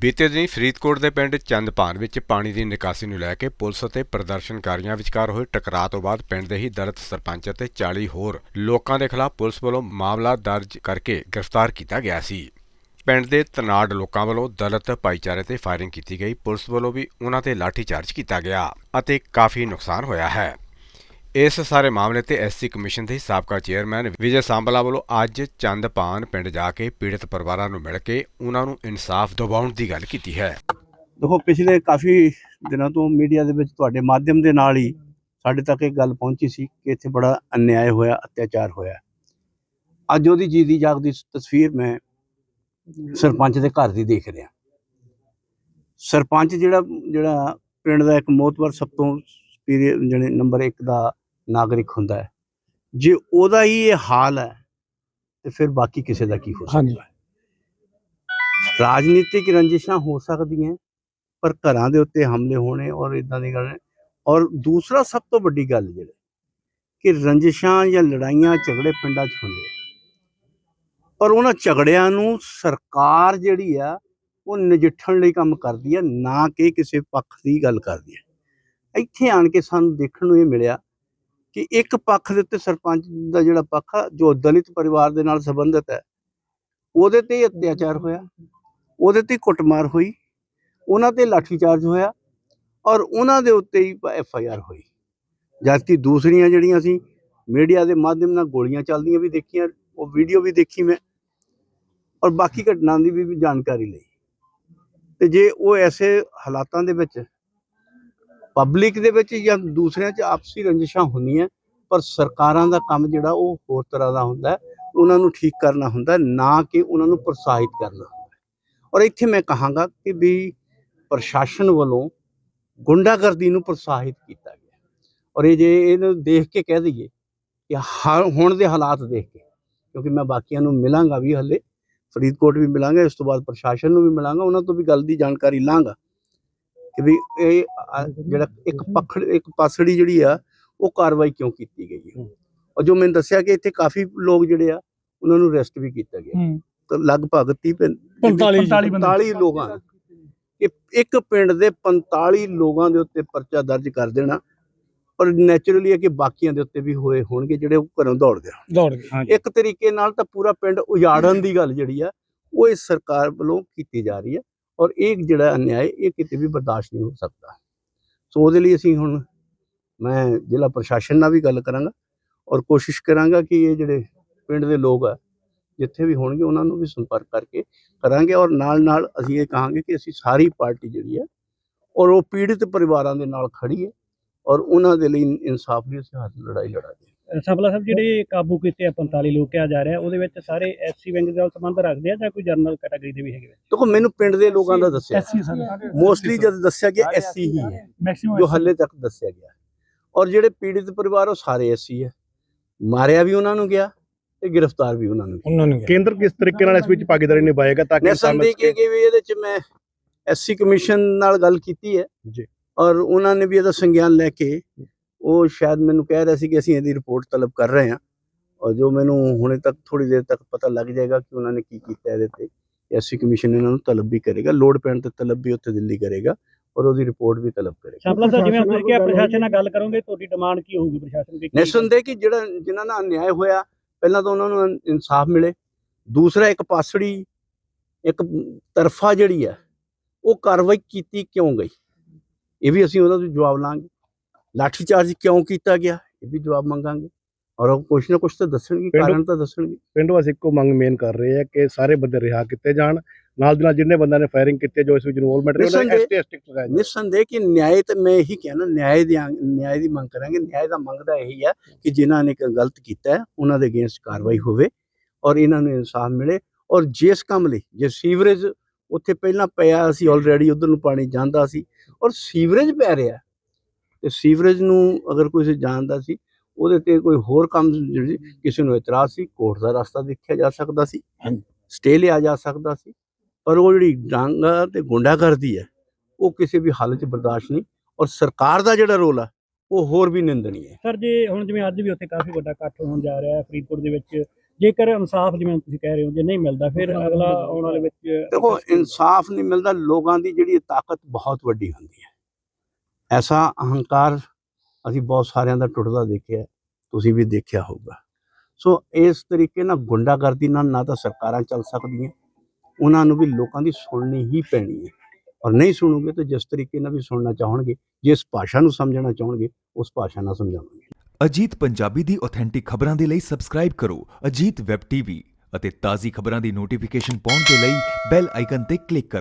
ਬੀਤੇ ਦਿਨੀ ਫਰੀਦਕੋਟ ਦੇ ਪਿੰਡ ਚੰਦਪਾਨ ਵਿੱਚ ਪਾਣੀ ਦੀ ਨਿਕਾਸੀ ਨੂੰ ਲੈ ਕੇ ਪੁਲਿਸ ਅਤੇ ਪ੍ਰਦਰਸ਼ਨਕਾਰੀਆਂ ਵਿਚਕਾਰ ਹੋਏ ਟਕਰਾਅ ਤੋਂ ਬਾਅਦ ਪਿੰਡ ਦੇ ਹੀ ਦਲਿਤ ਸਰਪੰਚ ਅਤੇ 40 ਹੋਰ ਲੋਕਾਂ ਦੇ ਖਿਲਾਫ ਪੁਲਿਸ ਵੱਲੋਂ ਮਾਮਲਾ ਦਰਜ ਕਰਕੇ ਗ੍ਰਿਫਤਾਰ ਕੀਤਾ ਗਿਆ ਸੀ। ਪਿੰਡ ਦੇ ਤਨਾੜ ਲੋਕਾਂ ਵੱਲੋਂ ਦਲਿਤ ਭਾਈਚਾਰੇ ਤੇ ਫਾਇਰਿੰਗ ਕੀਤੀ ਗਈ। ਪੁਲਿਸ ਵੱਲੋਂ ਵੀ ਉਹਨਾਂ ਤੇ ਲਾਠੀਚਾਰਜ ਕੀਤਾ ਗਿਆ ਅਤੇ ਕਾਫੀ ਨੁਕਸਾਨ ਹੋਇਆ ਹੈ। ਇਸ ਸਾਰੇ ਮਾਮਲੇ ਤੇ ਐਸਸੀ ਕਮਿਸ਼ਨ ਦੇ ਸਾਬਕਾ ਚੇਅਰਮੈਨ ਵਿਜੇ ਸਾਂਬਲਾ ਵੱਲੋਂ ਅੱਜ ਚੰਦਪਾਨ ਪਿੰਡ ਜਾ ਕੇ ਪੀੜਤ ਪਰਿਵਾਰਾਂ ਨੂੰ ਮਿਲ ਕੇ ਉਹਨਾਂ ਨੂੰ ਇਨਸਾਫ ਦਿਵਾਉਣ ਦੀ ਗੱਲ ਕੀਤੀ ਹੈ। ਦੇਖੋ, ਪਿਛਲੇ ਕਾਫੀ ਦਿਨਾਂ ਤੋਂ ਮੀਡੀਆ ਦੇ ਵਿੱਚ ਤੁਹਾਡੇ ਮਾਧਿਅਮ ਦੇ ਨਾਲ ਹੀ ਸਾਡੇ ਤੱਕ ਇਹ ਗੱਲ ਪਹੁੰਚੀ ਸੀ ਕਿ ਇੱਥੇ ਬੜਾ ਅਨਿਆਏ ਹੋਇਆ, ਅਤਿਆਚਾਰ ਹੋਇਆ। ਅੱਜ ਉਹਦੀ ਜੀ ਜੀਦੀ ਜਾਗਦੀ ਤਸਵੀਰ ਮੈਂ ਸਰਪੰਚ ਦੇ ਘਰ ਦੀ ਦੇਖ ਰਿਹਾ। ਸਰਪੰਚ ਜਿਹੜਾ ਜਿਹੜਾ ਪਿੰਡ ਦਾ ਇੱਕ ਮੋਤਬਰ ਸਭ ਤੋਂ superior ਜਿਹੜੇ ਨੰਬਰ 1 ਦਾ ਨਾਗਰਿਕ ਹੁੰਦਾ ਹੈ। ਜੇ ਉਹਦਾ ਹੀ ਇਹ ਹਾਲ ਹੈ ਤੇ ਫਿਰ ਬਾਕੀ ਕਿਸੇ ਦਾ ਕੀ ਹੋ ਸਕਦਾ ਹੈ? ਰਾਜਨੀਤਿਕ ਰੰਜਿਸ਼ਾਂ ਹੋ ਸਕਦੀਆਂ ਪਰ ਘਰਾਂ ਦੇ ਉੱਤੇ ਹਮਲੇ ਹੋਣੇ ਔਰ ਇਦਾਂ ਦੀ ਗੱਲ ਔਰ ਦੂਸਰਾ ਸਭ ਤੋਂ ਵੱਡੀ ਗੱਲ ਜਿਹੜੇ ਕਿ ਰੰਜਿਸ਼ਾਂ ਜਾਂ ਲੜਾਈਆਂ ਝਗੜੇ ਪਿੰਡਾਂ 'ਚ ਹੁੰਦੇ ਆ। ਪਰ ਉਹਨਾਂ ਝਗੜਿਆਂ ਨੂੰ ਸਰਕਾਰ ਜਿਹੜੀ ਆ ਉਹ ਨਜਿੱਠਣ ਲਈ ਕੰਮ ਕਰਦੀ ਆ ਨਾ ਕਿ ਕਿਸੇ ਪੱਖ ਦੀ ਗੱਲ ਕਰਦੀ ਆ। ਇੱਥੇ ਆਣ ਕੇ ਸਾਨੂੰ ਦੇਖਣ ਨੂੰ ਇਹ ਮਿਲਿਆ ਕਿ ਇੱਕ ਪੱਖ ਦੇ ਉੱਤੇ ਸਰਪੰਚ ਦਾ ਜਿਹੜਾ ਪੱਖ ਆ, ਜੋ ਦਲਿਤ ਪਰਿਵਾਰ ਦੇ ਨਾਲ ਸੰਬੰਧਿਤ ਹੈ, ਉਹਦੇ ਤੇ ਅਤਿਆਚਾਰ ਹੋਇਆ, ਉਹਦੇ ਤੇ ਕੁੱਟਮਾਰ ਹੋਈ, ਉਹਨਾਂ ਤੇ ਲਾਠੀਚਾਰਜ ਹੋਇਆ ਔਰ ਉਹਨਾਂ ਦੇ ਉੱਤੇ ਹੀ ਐਫ ਆਈ ਆਰ ਹੋਈ। ਜਦਕਿ ਦੂਸਰੀਆਂ ਜਿਹੜੀਆਂ ਸੀ, ਮੀਡੀਆ ਦੇ ਮਾਧਿਅਮ ਨਾਲ ਗੋਲੀਆਂ ਚੱਲਦੀਆਂ ਵੀ ਦੇਖੀਆਂ, ਉਹ ਵੀਡੀਓ ਵੀ ਦੇਖੀ ਮੈਂ ਔਰ ਬਾਕੀ ਘਟਨਾ ਦੀ ਵੀ ਵੀ ਜਾਣਕਾਰੀ ਲਈ। ਤੇ ਜੇ ਉਹ ਐਸੇ ਹਾਲਾਤਾਂ ਦੇ ਵਿੱਚ ਪਬਲਿਕ ਦੇ ਵਿੱਚ ਜਾਂ ਦੂਸਰਿਆਂ 'ਚ ਆਪਸੀ ਰੰਜਿਸ਼ਾਂ ਹੁੰਦੀਆਂ, ਪਰ ਸਰਕਾਰਾਂ ਦਾ ਕੰਮ ਜਿਹੜਾ ਉਹ ਹੋਰ ਤਰ੍ਹਾਂ ਦਾ ਹੁੰਦਾ ਉਹਨਾਂ ਨੂੰ ਠੀਕ ਕਰਨਾ ਹੁੰਦਾ ਨਾ ਕਿ ਉਹਨਾਂ ਨੂੰ ਪ੍ਰੋਤਸਾਹਿਤ ਕਰਨਾ ਔਰ ਇੱਥੇ ਮੈਂ ਕਹਾਂਗਾ ਕਿ ਵੀ ਪ੍ਰਸ਼ਾਸਨ ਵੱਲੋਂ ਗੁੰਡਾਗਰਦੀ ਨੂੰ ਪ੍ਰੋਤਸਾਹਿਤ ਕੀਤਾ ਗਿਆ ਔਰ ਇਹ ਜੇ ਇਹਨੂੰ ਦੇਖ ਕੇ ਕਹਿ ਦਈਏ ਕਿ ਹਾ- ਹੁਣ ਦੇ ਹਾਲਾਤ ਦੇਖ ਕੇ, ਕਿਉਂਕਿ ਮੈਂ ਬਾਕੀਆਂ ਨੂੰ ਮਿਲਾਂਗਾ ਵੀ ਹੱਲੇ, ਫਰੀਦਕੋਟ ਵੀ ਮਿਲਾਂਗਾ, ਇਸ ਤੋਂ ਬਾਅਦ ਪ੍ਰਸ਼ਾਸਨ ਨੂੰ ਵੀ ਮਿਲਾਂਗਾ, ਉਹਨਾਂ ਤੋਂ ਵੀ ਗੱਲ ਦੀ ਜਾਣਕਾਰੀ ਲਾਂਗਾ। ਵੀ ਇਹ ਜਿਹੜਾ ਇੱਕ ਪਖੜ ਇੱਕ ਪਾਸੜੀ ਜਿਹੜੀ ਆ ਉਹ ਕਾਰਵਾਈ ਕਿਉਂ ਕੀਤੀ ਗਈ ਹੈ? ਔਰ ਜੋ ਮੈਨੂੰ ਦੱਸਿਆ ਕਿ ਇੱਥੇ ਕਾਫੀ ਲੋਕ ਜਿਹੜੇ ਆ ਉਹਨਾਂ ਨੂੰ ਅਰੈਸਟ ਵੀ ਕੀਤਾ ਗਿਆ। ਤਾਂ ਲਗਭਗ 30 ਪੈਂ- 45 45 45 ਲੋਕਾਂ। ਇਹ ਇੱਕ ਪਿੰਡ ਦੇ 45 ਲੋਕਾਂ ਦੇ ਉੱਤੇ ਪਰਚਾ ਦਰਜ ਕਰ ਦੇਣਾ ਔਰ ਨੇਚਰਲੀ ਹੈ ਕਿ ਬਾਕੀਆਂ ਦੇ ਉੱਤੇ ਵੀ ਹੋਏ ਹੋਣਗੇ ਜਿਹੜੇ ਉਹ ਘਰੋਂ ਦੌੜ ਗਏ। ਦੌੜ ਗਏ। ਇੱਕ ਤਰੀਕੇ ਨਾਲ ਤਾਂ ਪੂਰਾ ਪਿੰਡ ਉਜਾੜਨ ਦੀ ਗੱਲ ਜਿਹੜੀ ਆ ਉਹ ਇਸ ਸਰਕਾਰ ਵੱਲੋਂ ਕੀਤੀ ਜਾ ਰਹੀ ਹੈ ਔਰ ਇਹ ਜਿਹੜਾ ਅਨਿਆਏ, ਇਹ ਕਿਤੇ ਵੀ ਬਰਦਾਸ਼ਤ ਨਹੀਂ ਹੋ ਸਕਦਾ। ਸੋ ਉਹਦੇ ਲਈ ਅਸੀਂ ਹੁਣ ਮੈਂ ਜ਼ਿਲ੍ਹਾ ਪ੍ਰਸ਼ਾਸਨ ਨਾਲ ਵੀ ਗੱਲ ਕਰਾਂਗਾ ਔਰ ਕੋਸ਼ਿਸ਼ ਕਰਾਂਗਾ ਕਿ ਇਹ ਜਿਹੜੇ ਪਿੰਡ ਦੇ ਲੋਕ ਆ, ਜਿੱਥੇ ਵੀ ਹੋਣਗੇ ਉਹਨਾਂ ਨੂੰ ਵੀ ਸੰਪਰਕ ਕਰਕੇ ਕਰਾਂਗੇ ਔਰ ਨਾਲ ਨਾਲ ਅਸੀਂ ਇਹ ਕਹਾਂਗੇ ਕਿ ਅਸੀਂ ਸਾਰੀ ਪਾਰਟੀ ਜਿਹੜੀ ਹੈ ਔਰ ਉਹ ਪੀੜਿਤ ਪਰਿਵਾਰਾਂ ਦੇ ਨਾਲ ਖੜੀ ਹੈ ਔਰ ਉਹਨਾਂ ਦੇ ਲਈ ਇਨਸਾਫ ਦੀ ਅਸੀਂ ਹੱਥ ਲੜਾਈ ਲੜਾਂਗੇ। ਸਭਲਾ ਸਾਹਿਬ ਜਿਹੜੇ ਕਾਬੂ ਕੀਤੇ ਆ 45 ਲੋਕ ਕਿਹਾ ਜਾ ਰਿਹਾ ਉਹਦੇ ਵਿੱਚ ਸਾਰੇ ਐਸਸੀ ਵਿੰਗ ਦੇ ਨਾਲ ਸੰਬੰਧ ਰੱਖਦੇ ਆ ਜਾਂ ਕੋਈ ਜਨਰਲ ਕੈਟਾਗਰੀ ਦੇ ਵੀ ਹੈਗੇ ਦੇਖੋ ਮੈਨੂੰ ਪਿੰਡ ਦੇ ਲੋਕਾਂ ਦਾ ਦੱਸਿਆ। SC sir. ਮੋਸਟਲੀ ਜਦ ਦੱਸਿਆ ਗਿਆ ਐਸਸੀ ਹੀ ਹੈ ਜੋ ਹੱਲੇ ਤੱਕ ਦੱਸਿਆ ਗਿਆ। ਔਰ ਜਿਹੜੇ ਪੀੜਿਤ ਪਰਿਵਾਰ ਉਹ ਸਾਰੇ ਐਸਸੀ ਹੈ। ਮਾਰਿਆ ਵੀ ਉਹਨਾਂ ਨੂੰ ਗਿਆ ਤੇ ਗ੍ਰਿਫਤਾਰ ਵੀ ਉਹਨਾਂ ਨੂੰ ਉਹਨਾਂ ਨੂੰ ਕੇਂਦਰ ਕਿਸ ਤਰੀਕੇ ਨਾਲ ਇਸ ਵਿੱਚ ਭਾਗੀਦਾਰੀ ਨਿਭਾਏਗਾ ਤਾਂ ਕਿ ਸਮਝ ਕੇ ਕਿ ਵੀ ਇਹਦੇ ਚ ਮੈਂ ਐਸਸੀ ਕਮਿਸ਼ਨ ਨਾਲ ਗੱਲ ਕੀਤੀ ਹੈ। ਜੀ। ਔਰ ਉਹਨਾਂ ਨੇ ਵੀ ਇਹਦਾ ਸੰਗਿਆਨ ਲੈ ਕੇ ਉਹ ਸ਼ਾਇਦ ਮੈਨੂੰ ਕਹਿ ਰਿਹਾ ਸੀ ਕਿ ਅਸੀਂ ਇਹਦੀ ਰਿਪੋਰਟ ਤਲਬ ਕਰ ਰਹੇ ਹਾਂ। ਔਰ ਜੋ ਮੈਨੂੰ ਹੁਣੇ ਤੱਕ ਥੋੜੀ ਦੇਰ ਤੱਕ ਪਤਾ ਲੱਗ ਜਾਏਗਾ ਕਿ ਉਹਨਾਂ ਨੇ ਕੀ ਕੀਤਾ ਇਹਦੇ ਤੇ। ਐਸਸੀ ਕਮਿਸ਼ਨ ਇਹਨਾਂ ਨੂੰ ਤਲਬ ਵੀ ਕਰੇਗਾ। ਲੋਡ ਪੈਣ ਤੇ ਤਲਬ ਵੀ ਉੱਥੇ ਦਿੱਲੀ ਕਰੇਗਾ ਔਰ ਉਹਦੀ ਰਿਪੋਰਟ ਵੀ ਤਲਬ ਕਰੇਗਾ। ਸਭਲਾ ਸਾਹਿਬ ਜਿਵੇਂ ਤੁਸੀਂ ਕਿਹਾ ਪ੍ਰਸ਼ਾਸਨ ਨਾਲ ਗੱਲ ਕਰੋਗੇ ਤੁਹਾਡੀ ਡਿਮਾਂਡ ਕੀ ਹੋਊਗੀ ਪ੍ਰਸ਼ਾਸਨ ਦੀ? ਨਿਸੰਦੇਹ ਕਿ ਜਿਹੜਾ ਜਿਨ੍ਹਾਂ ਨਾਲ ਅਨਿਆਏ ਹੋਇਆ ਪਹਿਲਾਂ ਤਾਂ ਉਹਨਾਂ ਨੂੰ ਇਨਸਾਫ ਮਿਲੇ। ਦੂਸਰਾ ਇੱਕ ਪਾਸੜੀ ਇੱਕ ਤਰਫਾ ਜਿਹੜੀ ਹੈ ਉਹ ਕਾਰਵਾਈ ਕੀਤੀ ਕਿਉਂ ਗਈ? ਇਹ ਵੀ ਅਸੀਂ ਉਹਦਾ ਵੀ ਜਵਾਬ ਲਾਂਗੇ। ਲਾਠੀ ਚਾਰਜ ਕਿਉਂ ਕੀਤਾ ਗਿਆ? ਇਹ ਵੀ ਜਵਾਬ ਮੰਗਾਂਗੇ। ਔਰ ਉਹ ਕੁਛ ਨਾ ਕੁਛ ਤਾਂ ਦੱਸਣਗੇ ਕਾਰਨ ਤਾਂ ਦੱਸਣਗੇ। ਪਿੰਡ ਵਾਸੀ ਇੱਕੋ ਮੰਗ ਮੇਨ ਕਰ ਰਹੇ ਆ ਕਿ ਸਾਰੇ ਬੰਦੇ ਰਿਹਾ ਕੀਤੇ ਜਾਣ। ਨਾਲ ਦੀ ਨਾਲ ਜਿੰਨੇ ਬੰਦਿਆਂ ਨੇ ਫਾਇਰਿੰਗ ਕੀਤੀ ਜੋ ਇਸ ਵਿੱਚ ਇਨਵੋਲਵਮੈਂਟ ਨੇ ਉਹਨਾਂ ਐਸਟੀ ਐਸਟੀ ਲਗਾਇਆ ਜਾਵੇ। ਨਿਸੰਦੇਹ ਕਿ ਨਿਆਂ ਤੇ ਮੈਂ ਇਹੀ ਕਹਿਣਾ ਨਿਆਂ ਦੀ ਨਿਆਂ ਦੀ ਮੰਗ ਕਰਾਂਗੇ। ਨਿਆਂ ਦਾ ਮੰਗਦਾ ਇਹੀ ਹੈ ਕਿ ਜਿਨ੍ਹਾਂ ਨੇ ਗਲਤ ਕੀਤਾ ਹੈ ਉਹਨਾਂ ਦੇ ਅਗੇਂਸਟ ਕਾਰਵਾਈ ਹੋਵੇ ਔਰ ਇਹਨਾਂ ਨੂੰ ਇਨਸਾਫ ਮਿਲੇ। ਔਰ ਜਿਸ ਕੰਮ ਲਈ ਜੇ ਸੀਵਰੇਜ ਉੱਥੇ ਪਹਿਲਾਂ ਪਿਆ ਸੀ ਆਲਰੇਡੀ ਉਧਰ ਨੂੰ ਪਾਣੀ ਜਾਂਦਾ ਸੀ ਔਰ ਸੀਵਰੇਜ ਪੈ ਰਿਹਾ ਤੇ ਸੀਵਰੇਜ ਨੂੰ ਅਗਰ ਕੋਈ ਜਾਣਦਾ ਸੀ ਉਹਦੇ ਤੇ ਕੋਈ ਹੋਰ ਕੰਮ ਜਿਹੜੀ ਕਿਸੇ ਨੂੰ ਇਤਰਾਜ਼ ਸੀ ਕੋਰਟ ਦਾ ਰਸਤਾ ਦੇਖਿਆ ਜਾ ਸਕਦਾ ਸੀ ਸਟੇ ਲਿਆ ਜਾ ਸਕਦਾ ਸੀ ਪਰ ਉਹ ਜਿਹੜੀ ਡਾਂਗਾ ਤੇ ਗੁੰਡਾਗਰਦੀ ਹੈ ਉਹ ਕਿਸੇ ਵੀ ਹਾਲਤ 'ਚ ਬਰਦਾਸ਼ਤ ਨਹੀਂ ਔਰ ਸਰਕਾਰ ਦਾ ਜਿਹੜਾ ਰੋਲ ਆ ਉਹ ਹੋਰ ਵੀ ਨਿੰਦਣੀ ਹੈ ਸਰ ਜੇ ਹੁਣ ਜਿਵੇਂ ਅੱਜ ਵੀ ਉੱਥੇ ਕਾਫੀ ਵੱਡਾ ਇਕੱਠ ਹੋਣ ਜਾ ਰਿਹਾ ਹੈ ਫਰੀਦਕੋਟ ਦੇ ਵਿੱਚ ਜੇਕਰ ਇਨਸਾਫ ਜਿਵੇਂ ਤੁਸੀਂ ਕਹਿ ਰਹੇ ਹੋ ਜੇ ਨਹੀਂ ਮਿਲਦਾ ਫਿਰ ਅਗਲਾ ਆਉਣ ਵਾਲੇ ਵਿੱਚ ਦੇਖੋ ਇਨਸਾਫ ਨਹੀਂ ਮਿਲਦਾ ਲੋਕਾਂ ਦੀ ਜਿਹੜੀ ਤਾਕਤ ਬਹੁਤ ਵੱਡੀ ਹੁੰਦੀ ਹੈ। ਐਸਾ ਅਹੰਕਾਰ ਅਸੀਂ ਬਹੁਤ ਸਾਰਿਆਂ ਦਾ ਟੁੱਟਦਾ ਦੇਖਿਆ, ਤੁਸੀਂ ਵੀ ਦੇਖਿਆ ਹੋਊਗਾ। ਸੋ ਇਸ ਤਰੀਕੇ ਨਾਲ ਗੁੰਡਾਗਰਦੀ ਨਾਲ ਨਾ ਤਾਂ ਸਰਕਾਰਾਂ ਚੱਲ ਸਕਦੀਆਂ, ਉਹਨਾਂ ਨੂੰ ਵੀ ਲੋਕਾਂ ਦੀ ਸੁਣਨੀ ਹੀ ਪੈਣੀ ਹੈ। ਔਰ ਨਹੀਂ ਸੁਣੋਗੇ ਤਾਂ ਜਿਸ ਤਰੀਕੇ ਨਾਲ ਵੀ ਸੁਣਨਾ ਚਾਹਣਗੇ, ਜਿਸ ਭਾਸ਼ਾ ਨੂੰ ਸਮਝਣਾ ਚਾਹਣਗੇ, ਉਸ ਭਾਸ਼ਾ ਨਾਲ ਸਮਝਾਵਾਂਗੇ। ਅਜੀਤ ਪੰਜਾਬੀ ਦੀ ਆਥੈਂਟਿਕ ਖਬਰਾਂ ਦੇ ਲਈ ਸਬਸਕ੍ਰਾਈਬ ਕਰੋ ਅਜੀਤ ਵੈਬ ਟੀਵੀ ਅਤੇ ਤਾਜ਼ੀ ਖਬਰਾਂ ਦੀ ਨੋਟੀਫਿਕੇਸ਼ਨ ਪਾਉਣ ਦੇ ਲਈ ਬੈਲ ਆਈਕਨ ਤੇ ਕਲਿੱਕ ਕਰੋ।